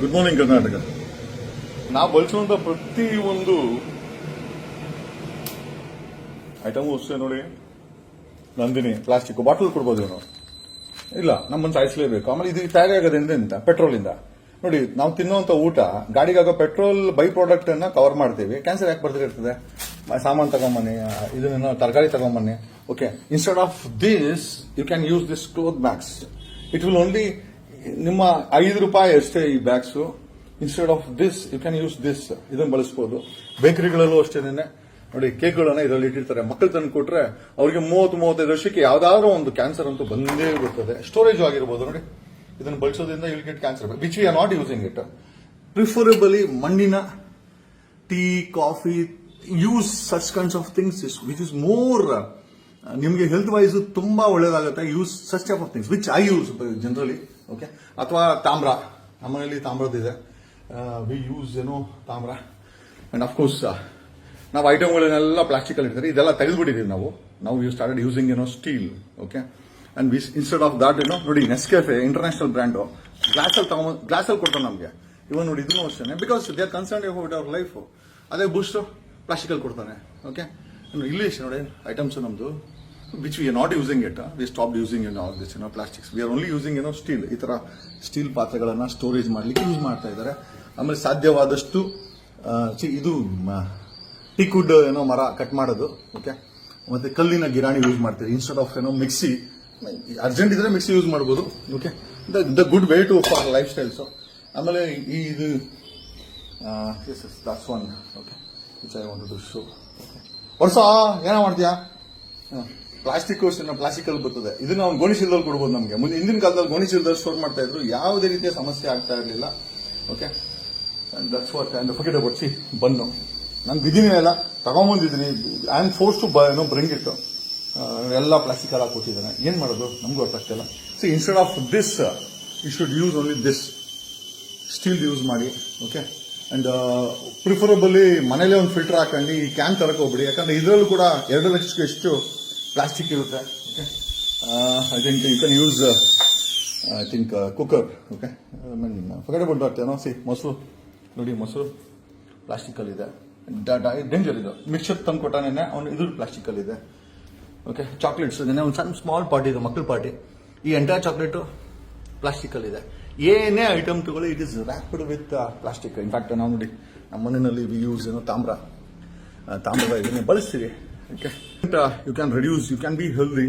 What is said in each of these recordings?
Good morning Karnataka. ನಾವು ಬಳಸುವಂತ ಪ್ರತಿ ಒಂದು ಐಟಮ್ ಅಷ್ಟೇ ನೋಡಿ. ನಂದಿನಿ ಪ್ಲಾಸ್ಟಿಕ್ ಬಾಟಲ್ ಕೊಡ್ಬೋದು ಇವನು. ಇಲ್ಲ, ನಮ್ಮನ್ನು ಸಾಯಿಸಲೇಬೇಕು. ಆಮೇಲೆ ಇದು ತಯಾರಿ ಆಗೋದ್ರಿಂದ ಎಂತ? ಪೆಟ್ರೋಲ್ ಇಂದ. ನೋಡಿ, ನಾವು ತಿನ್ನುವಂಥ ಊಟ, ಗಾಡಿಗಾಗೋ ಪೆಟ್ರೋಲ್ ಬೈ ಪ್ರಾಡಕ್ಟ್ ಅನ್ನ ಕವರ್ ಮಾಡ್ತೀವಿ. ಕ್ಯಾನ್ಸರ್ ಯಾಕೆ ಬರ್ತಿರ್ತದೆ ಸಾಮಾನು ತಗೊಂಬನ್ನಿ ಇದನ್ನ ತರಕಾರಿ ತಗೊಂಬನ್ನಿ. Okay instead of this you can use this cloth max it will only ನಿಮ್ಮ ಐದು ರೂಪಾಯಿ ಅಷ್ಟೇ ಈ bags instead of this you can use this ಇದನ್ನು ಬಳಸಬಹುದು ಬೇಕರಿಗಳಲ್ಲೂ ಅಷ್ಟೇನೆ ನೋಡಿ, ಕೇಕ್ಗಳನ್ನ ಇದರಲ್ಲಿ ಇಟ್ಟಿರ್ತಾರೆ. ಮಕ್ಕಳು ತಂದು ಕೊಟ್ರೆ ಅವರಿಗೆ ಮೂವತ್ತು, ಮೂವತ್ತೈದು ವರ್ಷಕ್ಕೆ ಯಾವ್ದಾದ್ರು ಒಂದು ಕ್ಯಾನ್ಸರ್ ಅಂತೂ ಬಂದೇ ಬರ್ತದೆ ಸ್ಟೋರೇಜ್ ಆಗಿರ್ಬೋದು, ನೋಡಿ. ಇದನ್ನು ಬಳಸೋದ್ರಿಂದ will get cancer which we are not using it preferably ಮಣ್ಣಿನ tea, coffee use such kinds of things which is more ನಿಮಗೆ ಹೆಲ್ತ್ ವೈಸ್ ತುಂಬಾ ಒಳ್ಳೇದಾಗುತ್ತೆ. Use such type of things which I use generally okay ಅಥವಾ ತಾಮ್ರ. ನಮ್ಮನೇಲಿ ತಾಮ್ರದಿದೆ we use ಏನೋ ತಾಮ್ರ. And of course ನಾವು ಐಟಮ್ಗಳನ್ನೆಲ್ಲ ಪ್ಲಾಸ್ಟಿಕ್ ಅಲ್ಲಿ ಇರ್ತಾರೆ ಇದೆಲ್ಲ ತೆಗೆದುಬಿಟ್ಟಿದ್ದೀವಿ ನಾವು. ನಾವು ಯು ಸ್ಟಾರ್ಟೆಡ್ ಯೂಸಿಂಗ್ ಏನೋ steel okay and we instead of that ಏನೋ ನೋಡಿ ನೆಸ್ಕೆಫೆ ಇಂಟರ್ನ್ಯಾಷನಲ್ ಬ್ರ್ಯಾಂಡು ಗ್ಲಾಸಲ್ಲಿ ತಗೊಂಡು ಗ್ಲಾಸಲ್ಲಿ ಕೊಡ್ತಾರೆ ನಮಗೆ. ಇವನ್ ನೋಡಿ, ಇದನ್ನು ಅಷ್ಟೇ because they are concern about our life ಅದೇ ಬೂಸ್ಟು ಪ್ಲಾಸ್ಟಿಕಲ್ಲಿ ಕೊಡ್ತಾನೆ ಓಕೆ ಇಲ್ಲಿ ನೋಡಿ items items which we are not using it we stop using in all this ಏನೋ plastics we are only using ಏನೋ ಸ್ಟೀಲ್ ಈ ತರ ಸ್ಟೀಲ್ ಪಾತ್ರೆಗಳನ್ನ ಸ್ಟೋರೇಜ್ ಮಾಡ್ಲಿಕ್ಕೆ ಯೂಸ್ ಮಾಡ್ತಾ ಇದ್ದಾರೆ ಆಮೇಲೆ ಸಾಧ್ಯವಾದಷ್ಟು ಇದು ಟಿಕ್ವುಡ್ ಏನೋ ಮರ ಕಟ್ ಮಾಡೋದು ಓಕೆ ಮತ್ತೆ ಕಲ್ಲಿನ ಗಿರಾಣಿ ಯೂಸ್ ಮಾಡ್ತೀವಿ. ಇನ್ಸ್ಟೆಡ್ ಆಫ್ ಏನೋ ಮಿಕ್ಸಿ ಅರ್ಜೆಂಟ್ ಇದ್ರೆ ಮಿಕ್ಸಿ ಯೂಸ್ ಮಾಡ್ಬೋದು okay the good way to for life styles ಆಮೇಲೆ ಈ ಇದು is is that's one okay which I want to show okay ವರ್ಷ, ಏನೋ ಮಾಡ್ತೀಯಾ? ಪ್ಲಾಸ್ಟಿಕ್ ಪ್ಲಾಸ್ಟಿಕ್ ಅಲ್ಲಿ ಬರ್ತದೆ. ಇದನ್ನ ಅವ್ನು ಗೋಣಿಚೀಲದಲ್ಲಿ ಕೊಡ್ಬೋದು ನಮಗೆ. ಮುಂದೆ ಹಿಂದಿನ ಕಾಲದಲ್ಲಿ ಗೋಣಿಚೀಲದಲ್ಲಿ ಸ್ಟೋರ್ ಮಾಡ್ತಾ ಇದ್ರು. ಯಾವುದೇ ರೀತಿಯ ಸಮಸ್ಯೆ ಆಗ್ತಾ ಇರಲಿಲ್ಲ. Okay and that's what and forget about see bun ನಾನು ಬಿದ್ದೀನಿ ಎಲ್ಲ. ತಗೊಂಬಂದಿದ್ದೀನಿ. ಐ ಆಮ್ ಫೋರ್ಸ್ ಟು ಏನೋ ಬ್ರಿಂಗ್ ಇಟ್ಟು ಎಲ್ಲ ಪ್ಲಾಸ್ಟಿಕ್ ಎಲ್ಲ ಕೊಟ್ಟಿದ್ದಾನೆ ಏನು ಮಾಡೋದು? ನಮಗೂ ಗೊತ್ತಾಗ್ತಿಲ್ಲ so instead of this you should use only this steel use ಮಾಡಿ. ಓಕೆ ಅಂಡ್ ಪ್ರಿಫರಬಲಿ ಮನೇಲೆ ಒಂದು ಫಿಲ್ಟರ್ ಹಾಕೊಂಡು ಈ ಕ್ಯಾನ್ ತರಕ್ ಹೋಗ್ಬಿಡಿ. ಯಾಕಂದ್ರೆ ಇದರಲ್ಲೂ ಕೂಡ ಎರಡು ಲಕ್ಷಕ್ಕೆ ಎಷ್ಟು ಪ್ಲಾಸ್ಟಿಕ್ ಇರುತ್ತೆ okay I think you can use I think cooker okay forget about that no see ಮೊಸರು. ನೋಡಿ, ಮೊಸರು ಪ್ಲಾಸ್ಟಿಕಲ್ಲಿದೆ. ಡೇಂಜರ್ ಇದು. ಮಿಕ್ಸರ್ ತಂದು ಕೊಟ್ಟಾನೆ ಅವನು ಇದು ಪ್ಲಾಸ್ಟಿಕಲ್ಲಿದೆ ಓಕೆ ಚಾಕ್ಲೇಟ್ಸ್ ನೆನೆ ಒಂದು ಸಣ್ಣ ಸ್ಮಾಲ್ ಪಾರ್ಟಿ ಇದೆ ಮಕ್ಕಳ ಪಾರ್ಟಿ ಈ ಎಂಟೈರ್ ಚಾಕ್ಲೇಟು ಪ್ಲಾಸ್ಟಿಕಲ್ಲಿದೆ. ಏನೇ ಐಟಮ್ ತಗೊಳ್ಳಿ it is wrapped with plastic in fact ನಾವು ನೋಡಿ, ನಮ್ಮ ಮನೆಯಲ್ಲಿ ವಿ ಯೂಸ್ ಏನೋ, ತಾಮ್ರ. ತಾಮ್ರ ತಾಮ್ರದ ಇದನ್ನೇ ಬಳಸ್ತೀವಿ. Okay you can reduce you can be healthy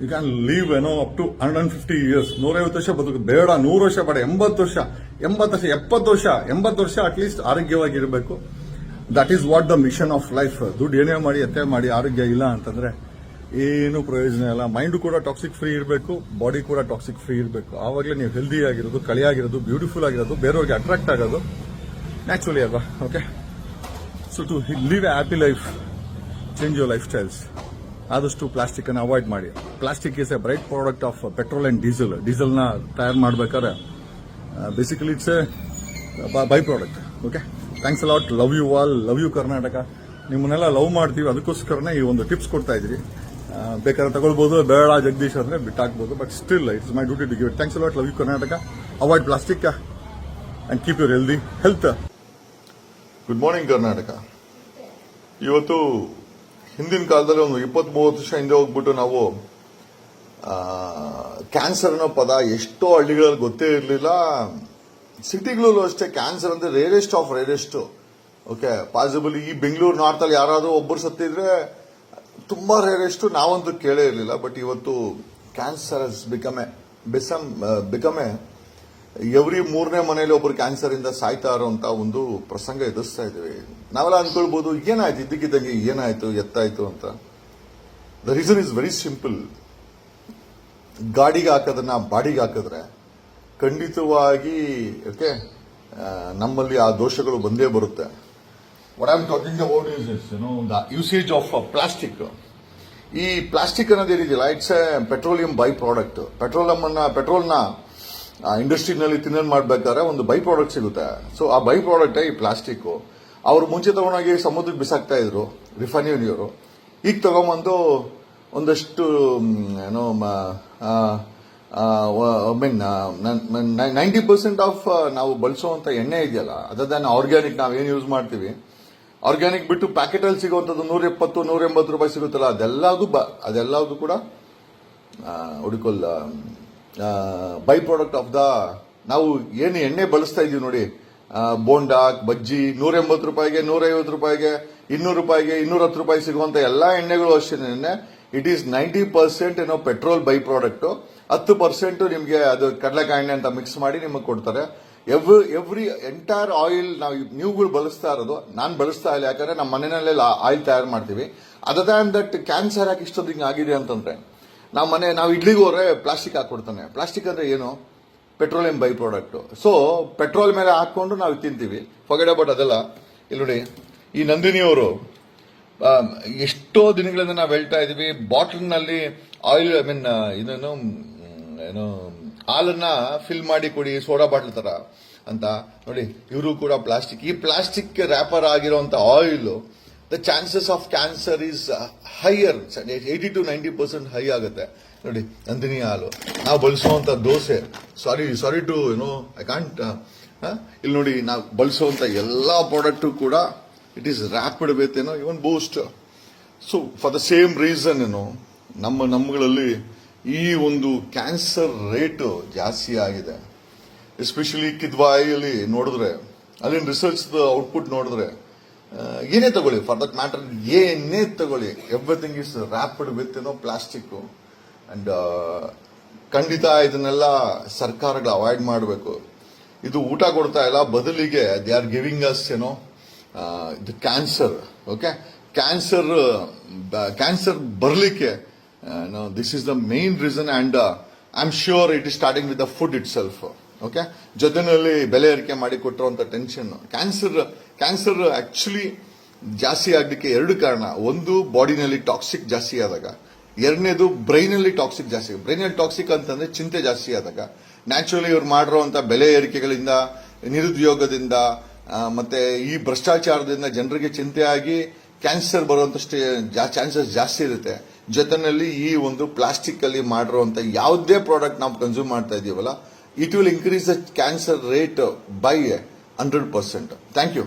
you can live ಏನೋ up to hundred and fifty years ನೂರೈವತ್ತು ವರ್ಷ ಬದುಕು. ಬೇಡ, ನೂರು ವರ್ಷ ಬೇಡ, ಎಂಬತ್ತು ವರ್ಷ ಎಂಬತ್ತು ವರ್ಷ, ಎಪ್ಪತ್ತು ವರ್ಷ, ಎಂಬತ್ತು ವರ್ಷ at least ಆರೋಗ್ಯವಾಗಿರಬೇಕು. That is what the mission of life ದುಡ್ಡು ಏನೇ ಮಾಡಿ, ಎತ್ತೆ ಮಾಡಿ, ಆರೋಗ್ಯ ಇಲ್ಲ ಅಂತಂದ್ರೆ ಏನು ಪ್ರಯೋಜನ ಇಲ್ಲ. ಮೈಂಡ್ ಕೂಡ ಟಾಕ್ಸಿಕ್ ಫ್ರೀ ಇರಬೇಕು ಬಾಡಿ ಕೂಡ ಟಾಕ್ಸಿಕ್ ಫ್ರೀ ಇರಬೇಕು. ಆವಾಗಲೇ ನೀವು ಹೆಲ್ದಿ ಆಗಿರೋದು ಕಳಿಯಾಗಿರೋದು ಬ್ಯೂಟಿಫುಲ್ ಆಗಿರೋದು, ಬೇರೆಯವ್ರಿಗೆ ಅಟ್ರಾಕ್ಟ್ ಆಗೋದು ನ್ಯಾಚುರಲಿ ಅಲ್ವಾ? Okay so to live a happy life change your life styles ಆದಷ್ಟು ಪ್ಲಾಸ್ಟಿಕ್ ಅನ್ನು ಅವಾಯ್ಡ್ ಮಾಡಿ. Plastic is a bright product of petrol and diesel ಡೀಸೆಲ್ನ ತಯಾರು ಮಾಡಬೇಕಾದ್ರೆ basically it's a by product okay thanks a lot love you all love you Karnataka ನಿಮ್ಮನ್ನೆಲ್ಲ love ಮಾಡ್ತೀವಿ. ಅದಕ್ಕೋಸ್ಕರನೇ ಈ ಒಂದು ಟಿಪ್ಸ್ ಕೊಡ್ತಾ ಇದ್ದೀರಿ ಬೇಕಾದ್ರೆ ತಗೊಳ್ಬೋದು. ಬೇಡ, ಜಗದೀಶ್ ಅಂದರೆ ಬಿಟ್ಟಾಕ್ಬೋದು. But still it's my duty to give thanks a lot love you Karnataka avoid plastic and keep your healthy health good morning Karnataka ಇವತ್ತು ಹಿಂದಿನ ಕಾಲದಲ್ಲಿ ಒಂದು ಇಪ್ಪತ್ತ್ ಮೂವತ್ತು ವರ್ಷ ಹಿಂದೆ ಹೋಗ್ಬಿಟ್ಟು ನಾವು ಕ್ಯಾನ್ಸರ್ ಅನ್ನೋ ಪದ ಎಷ್ಟೋ ಹಳ್ಳಿಗಳಲ್ಲಿ ಗೊತ್ತೇ ಇರಲಿಲ್ಲ. ಸಿಟಿಗಳಲ್ಲೂ ಅಷ್ಟೇ ಕ್ಯಾನ್ಸರ್ ಅಂದ್ರೆ rarest of rarest okay possible ಈ ಬೆಂಗಳೂರು ನಾರ್ತಲ್ಲಿ ಯಾರಾದರೂ ಒಬ್ಬರು ಸತ್ತಿದ್ರೆ ತುಂಬಾ ರೇರೆಸ್ಟ್ ನಾವಂತೂ ಕೇಳೇ ಇರಲಿಲ್ಲ ಬಟ್ ಇವತ್ತು cancer become become become every ಮೂರನೇ ಮನೆಯಲ್ಲಿ ಒಬ್ರು ಕ್ಯಾನ್ಸರ್ ಇಂದ ಸಾಯ್ತಾ ಇರೋಂತ ಒಂದು ಪ್ರಸಂಗ ಎದುರಿಸ್ತಾ ಇದ್ದೀವಿ. ನಾವೆಲ್ಲ ಅನ್ಕೊಳ್ಬಹುದು ಏನಾಯ್ತು? ಇದ್ದಕ್ಕಿದ್ದಂಗೆ ಏನಾಯ್ತು? ಎತ್ತಾಯ್ತು ಅಂತ. The reason is very simple ಗಾಡಿಗೆ ಹಾಕೋದನ್ನ ಬಾಡಿಗೆ ಹಾಕಿದ್ರೆ ಖಂಡಿತವಾಗಿ, ಓಕೆ ನಮ್ಮಲ್ಲಿ ಆ ದೋಷಗಳು ಬಂದೇ ಬರುತ್ತೆ. What am talking about is is the usage of plastic ಈ ಪ್ಲಾಸ್ಟಿಕ್ ಅನ್ನೋದು ಏನಿದೆಯಲ್ಲ it's a petroleum by product petroleum ಅನ್ನ ಪೆಟ್ರೋಲ್ನ ಇಂಡಸ್ಟ್ರಿನಲ್ಲಿ ತಿನ್ನನ್ ಮಾಡ್ಬೇಕಾದ್ರೆ ಒಂದು ಬೈ ಪ್ರಾಡಕ್ಟ್ ಸಿಗುತ್ತೆ. ಸೊ ಆ ಬೈ ಪ್ರಾಡಕ್ಟ್ ಈ ಪ್ಲಾಸ್ಟಿಕ್ ಅವ್ರು ಮುಂಚೆ ತಗೊಂಡೋಗಿ ಸಮುದ್ರಕ್ಕೆ ಬಿಸಾಕ್ತಾ ಇದ್ರು ರಿಫೈನರಿಯವರು ಈಗ ತಗೊಂಬಂದು ಒಂದಷ್ಟು ಏನೋ ಆ, I mean ninety percent of ನಾವು ಬಳಸುವಂಥ ಎಣ್ಣೆ ಇದೆಯಲ್ಲ ಅದನ್ನ ಆರ್ಗ್ಯಾನಿಕ್ ನಾವೇನು ಯೂಸ್ ಮಾಡ್ತೀವಿ? ಆರ್ಗ್ಯಾನಿಕ್ ಬಿಟ್ಟು ಪ್ಯಾಕೆಟ್ ಅಲ್ಲಿ ಸಿಗುವಂತದ್ದು ನೂರ ಎಪ್ಪತ್ತು ನೂರ ಎಂಬತ್ತು ರೂಪಾಯಿ ಸಿಗುತ್ತಲ್ಲ ಅದೆಲ್ಲದೂ ಬ ಅದೆಲ್ಲದೂ ಕೂಡ ಹುಡುಕೊಲ್ ಬೈ ಪ್ರಾಡಕ್ಟ್ ಆಫ್ ದ ನಾವು ಏನು ಎಣ್ಣೆ ಬಳಸ್ತಾ ಇದೀವಿ ನೋಡಿ. ಬೋಂಡಾ ಬಜ್ಜಿ ನೂರ ಎಂಬತ್ತು ರೂಪಾಯಿಗೆ ನೂರ ಐವತ್ತು ರೂಪಾಯಿಗೆ, ಇನ್ನೂರು ರೂಪಾಯಿಗೆ ಇನ್ನೂರ ಹತ್ತು ರೂಪಾಯಿ ಸಿಗುವಂತ ಎಲ್ಲಾ ಎಣ್ಣೆಗಳು ಅಷ್ಟೇ ಇಟ್ ಈಸ್ ನೈಂಟಿ ಪರ್ಸೆಂಟ್ ಏನೋ ಪೆಟ್ರೋಲ್ ಬೈ ಪ್ರಾಡಕ್ಟ್ ಹತ್ತು ಪರ್ಸೆಂಟ್ ನಿಮಗೆ ಅದು ಕಡಲೆಕಾಯಿ ಎಣ್ಣೆ ಅಂತ ಮಿಕ್ಸ್ ಮಾಡಿ ನಿಮಗೆ ಕೊಡ್ತಾರೆ. ಎವ್ರಿ ಎವ್ರಿ ಎಂಟೈರ್ ಆಯಿಲ್ ನಾವು ನೀವುಗಳು ಬಳಸ್ತಾ ಇರೋದು, ನಾನು ಬಳಸ್ತಾ ಇಲ್ಲ. ಯಾಕಂದ್ರೆ ನಮ್ಮ ಮನೆಯಲ್ಲೇ ಆಯಿಲ್ ತಯಾರು ಮಾಡ್ತೀವಿ. ಅದರ್ ದಟ್ ಕ್ಯಾನ್ಸರ್ ಯಾಕೆ ಇಷ್ಟೊಂದು ಹಿಂಗೆ ಆಗಿದೆ ಅಂತಂದ್ರೆ ನಾವು ಮನೆ, ನಾವು ಇಡ್ಲಿಗೆ ಹೋದ್ರೆ ಪ್ಲಾಸ್ಟಿಕ್ ಹಾಕ್ಕೊಡ್ತಾನೆ. ಪ್ಲಾಸ್ಟಿಕ್ ಅಂದ್ರೆ ಏನು? Petroleum by product so petrol ಮೇಲೆ ಹಾಕ್ಕೊಂಡು ನಾವು ತಿಂತೀವಿ. ಫೊಗಡೆ ಬಟ್ ಅದೆಲ್ಲ. ಇಲ್ಲಿ ನೋಡಿ, ಈ ನಂದಿನಿಯವರು ಎಷ್ಟೋ ದಿನಗಳಿಂದ ನಾವು ಹೇಳ್ತಾ ಇದೀವಿ ಬಾಟ್ಲ್ನಲ್ಲಿ ಆಯಿಲ್ ಐ ಮೀನ್ ಇದನ್ನು ಏನು, ಹಾಲನ್ನು ಫಿಲ್ ಮಾಡಿ ಕೊಡಿ ಸೋಡಾ ಬಾಟ್ಲ್ ತರ ಅಂತ. ನೋಡಿ, ಇವರು ಕೂಡ ಪ್ಲಾಸ್ಟಿಕ್ ಈ ಪ್ಲಾಸ್ಟಿಕ್ ರ್ಯಾಪರ್ ಆಗಿರುವಂತ oil the chances of cancer is higher eighty to ninety percent high ಆಗುತ್ತೆ. ನೋಡಿ, ನಂದಿನಿ ಹಾಲು. ನಾವು ಬಳಸುವಂಥ ದೋಸೆ. ಸಾರಿ ಸಾರಿ ಟು ಏನೋ ಐ ಕಾಂಟ್ ಇಲ್ಲಿ ನೋಡಿ, ನಾವು ಬಳಸುವಂಥ ಎಲ್ಲ ಪ್ರಾಡಕ್ಟು ಕೂಡ ಇಟ್ ಈಸ್ ರ್ಯಾಪಿಡ್ ವಿತ್ ಏನೋ even Boost so for the same reason ಏನು ನಮ್ಮ ನಮ್ಮಗಳಲ್ಲಿ ಈ ಒಂದು ಕ್ಯಾನ್ಸರ್ ರೇಟು ಜಾಸ್ತಿ ಆಗಿದೆ. ಎಸ್ಪೆಷಲಿ ಕಿದ್ವಾಯಲ್ಲಿ ನೋಡಿದ್ರೆ, ಅಲ್ಲಿನ ರಿಸರ್ಚ್ ಔಟ್ಪುಟ್ ನೋಡಿದ್ರೆ ಏನೇ ತಗೊಳ್ಳಿ ಫಾರ್ ದಟ್ ಮ್ಯಾಟರ್ ಏನೇ ತಗೊಳ್ಳಿ. ಎವ್ರಿಥಿಂಗ್ ಇಸ್ ರ್ಯಾಪಿಡ್ ವಿತ್ ಏನೋ ಪ್ಲಾಸ್ಟಿಕ್ ಅಂಡ್ ಖಂಡಿತ ಇದನ್ನೆಲ್ಲ ಸರ್ಕಾರಗಳು ಅವಾಯ್ಡ್ ಮಾಡಬೇಕು. ಇದು ಊಟ ಕೊಡ್ತಾ ಇಲ್ಲ, ಬದಲಿಗೆ ದೇ ಆರ್ ಗಿವಿಂಗ್ ಅಸ್ ಏನೋ ಇದು ಕ್ಯಾನ್ಸರ್ ಓಕೆ ಕ್ಯಾನ್ಸರ್ ಕ್ಯಾನ್ಸರ್ ಬರಲಿಕ್ಕೆ this is the main reason and I am sure it is starting with the food itself okay ಜೊತೆಯಲ್ಲಿ ಬೆಲೆ ಏರಿಕೆ ಮಾಡಿ ಕೊಟ್ಟಿರುವಂಥ ಟೆನ್ಷನ್ ಕ್ಯಾನ್ಸರ್ ಕ್ಯಾನ್ಸರ್ ಆಕ್ಚುಲಿ ಜಾಸ್ತಿ ಆಗಲಿಕ್ಕೆ ಎರಡು ಕಾರಣ. ಒಂದು, ಬಾಡಿನಲ್ಲಿ ಟಾಕ್ಸಿಕ್ ಜಾಸ್ತಿ ಆದಾಗ. ಎರಡನೇದು, ಬ್ರೈನಲ್ಲಿ ಟಾಕ್ಸಿಕ್ ಜಾಸ್ತಿ ಬ್ರೈನಲ್ಲಿ ಟಾಕ್ಸಿಕ್ ಅಂತಂದ್ರೆ ಚಿಂತೆ ಜಾಸ್ತಿ ಆದಾಗ. ನ್ಯಾಚುರಲಿ ಇವ್ರು ಮಾಡಿರೋವಂಥ ಬೆಲೆ ಏರಿಕೆಗಳಿಂದ, ನಿರುದ್ಯೋಗದಿಂದ ಮತ್ತು ಈ ಭ್ರಷ್ಟಾಚಾರದಿಂದ ಜನರಿಗೆ ಚಿಂತೆ ಆಗಿ ಕ್ಯಾನ್ಸರ್ ಬರುವಂತ ಚಾನ್ಸಸ್ ಜಾಸ್ತಿ ಇರುತ್ತೆ. ಜೊತೆನಲ್ಲಿ ಈ ಒಂದು ಪ್ಲಾಸ್ಟಿಕ್ ಅಲ್ಲಿ ಮಾಡಿರುವಂತ ಯಾವುದೇ ಪ್ರಾಡಕ್ಟ್ ನಾವು ಕನ್ಸ್ಯೂಮ್ ಮಾಡ್ತಾ ಇದೀವಲ್ಲ it will increase the cancer rate by hundred percent thank you